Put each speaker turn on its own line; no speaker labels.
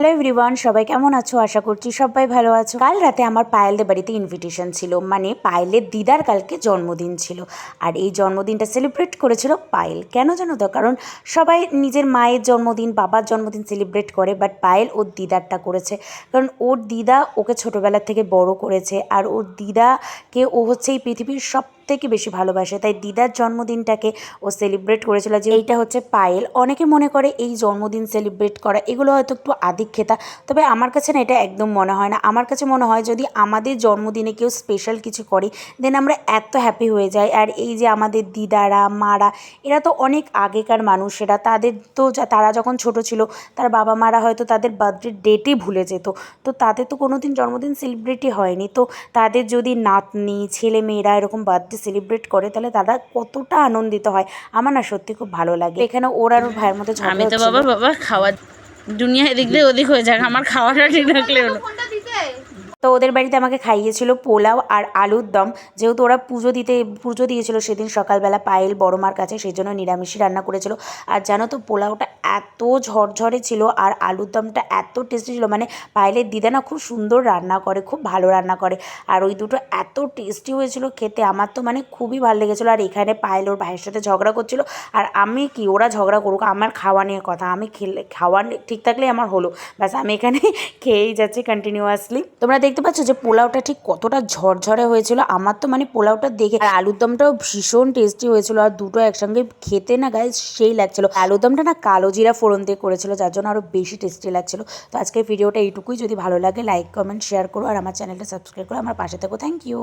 Hello everyone সবাই কেমন আছো? আশা করছি সবাই ভালো আছো। কাল রাতে আমার পায়েলদের বাড়িতে ইনভিটেশন ছিল। মানে পায়েলের দিদার কালকে জন্মদিন ছিল। আর এই জন্মদিনটা সেলিব্রেট করেছিল পায়েল। কেন জানো তো? কারণ সবাই নিজের মায়ের জন্মদিন, বাবার জন্মদিন সেলিব্রেট করে বাট পায়েল ওর দিদারটা করেছে। কারণ ওর দিদা ওকে ছোটোবেলা থেকে বড় করেছে। আর ওর দিদাকে ও হচ্ছে এই পৃথিবীর সব থেকে বেশি ভালোবাসে। তাই দিদার জন্মদিনটাকে ও সেলিব্রেট করেছিল যে এইটা হচ্ছে পায়েল। অনেকে মনে করে এই জন্মদিন সেলিব্রেট করা, এগুলো হয়তো একটু আদিক্ষেতা। তবে আমার কাছে না এটা একদম মনে হয় না। আমার কাছে মনে হয় যদি আমাদের জন্মদিনে কেউ স্পেশাল কিছু করে দেন আমরা এত হ্যাপি হয়ে যাই। আর এই যে আমাদের দিদারা, মারা, এরা তো অনেক আগেকার মানুষেরা তাদের তো তারা যখন ছোট ছিল, তার বাবা মারা হয়তো তাদের বার্থডে ডেটই ভুলে যেত। তো তাদের তো কোনো দিন জন্মদিন সেলিব্রেটই হয়নি। তো তাদের যদি নাতনি ছেলে মেয়েরা এরকম বার্থডে সেলিব্রেট করে তাহলে দাদা কতটা আনন্দিত হয়। আমার না সত্যি খুব ভালো লাগে। এখানে ওর আর ওর ভাইয়ের মধ্যে
আমি তো বাবা বাবা খাওয়া দুনিয়া এদিক দিয়ে ওদিক হয়ে যাক আমার খাওয়াটা ঠিক থাকলে হলো
তো ওদের বাড়িতে আমাকে খাইয়েছিল পোলাও আর আলুর দম। যেহেতু ওরা পুজো দিতে, পুজো দিয়েছিল সেদিন সকালবেলা পায়েল বড় মার কাছে, সেই জন্য নিরামিষই রান্না করেছিল। আর জানো তো, পোলাওটা এত ঝরঝরে ছিল আর আলুর দমটা এত টেস্টি ছিল। মানে পায়েলের দিদা না খুব সুন্দর রান্না করে, খুব ভালো রান্না করে। আর ওই দুটো এত টেস্টি হয়েছিল খেতে, আমার তো মানে খুবই ভালো লেগেছিলো। আর এখানে পায়েল ওর ভাইয়ের সাথে ঝগড়া করছিল। আর আমি কি, ওরা ঝগড়া করুক, আমার খাওয়া নিয়ে কথা। আমি খেলে, খাওয়া ঠিক থাকলেই আমার হলো। ব্যাস, আমি এখানে খেয়েই যাচ্ছি কন্টিনিউয়াসলি তোমরা দেখতে পাচ্ছ যে পোলাওটা ঠিক কতটা ঝরঝরে হয়েছিল? আমার তো মানে পোলাওটা দেখে আর আলুর দমটাও ভীষণ টেস্টি হয়েছিল আর দুটো একসঙ্গে খেতে না গায়ে সেই লাগছিল। আলুর দমটা না কালো জিরা ফোড়ন দিয়ে করেছিল, যার জন্য আরও বেশি টেস্টি লাগছিল। তো আজকের ভিডিওটা এইটুকুই। যদি ভালো লাগে লাইক কমেন্ট শেয়ার করো আর আমার চ্যানেলটা সাবস্ক্রাইব করো। আমার পাশে থেকো। Thank you